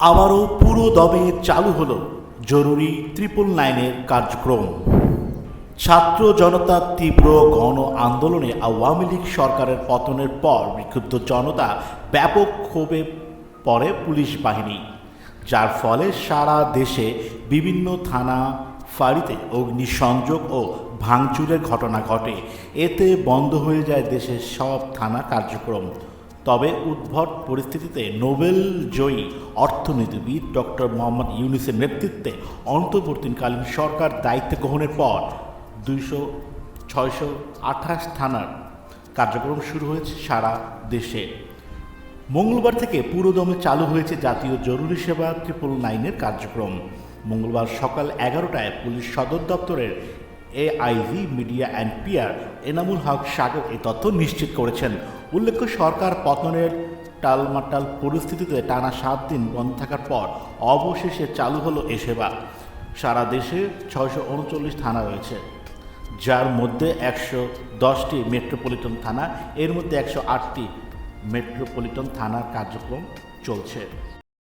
আবারও পুরো দমে চালু হল জরুরি ট্রিপল নাইনের কার্যক্রম। ছাত্র জনতার তীব্র গণ আন্দোলনে আওয়ামী লীগ সরকারের পতনের পর বিক্ষুব্ধ জনতা ব্যাপক ক্ষোভে পড়ে পুলিশ বাহিনী, যার ফলে সারা দেশে বিভিন্ন থানা ফাঁড়িতে অগ্নিসংযোগ ও ভাঙচুরের ঘটনা ঘটে। এতে বন্ধ হয়ে যায় দেশের সব থানা কার্যক্রম। তবে উদ্ভট পরিস্থিতিতে নোবেল জয়ী অর্থনীতিবিদ ডক্টর মোহাম্মদ ইউনিসের নেতৃত্বে অন্তর্বর্তীকালীন সরকার দায়িত্ব গ্রহণের পর দুইশো ছয়শো আঠাশ থানার কার্যক্রম শুরু হয়েছে সারা দেশে। মঙ্গলবার থেকে পুরোদমে চালু হয়েছে জাতীয় জরুরি সেবা ট্রিপল নাইনের কার্যক্রম। মঙ্গলবার সকাল এগারোটায় পুলিশ সদর দপ্তরের AIG media and PR Enamul Haque Sagar এই তথ্য নিশ্চিত করেছেন। উল্লেখ্য, সরকার পতনের টালমাটাল পরিস্থিতিতে টানা সাত দিন বন্ধ থাকার পর অবশেষে চালু হলো এ সেবা। সারা দেশে ছয়শো উনচল্লিশ থানা রয়েছে। যার মধ্যে একশো দশটি মেট্রোপলিটন থানা, এর মধ্যে একশো আটটি মেট্রোপলিটন থানার কার্যক্রম চলছে।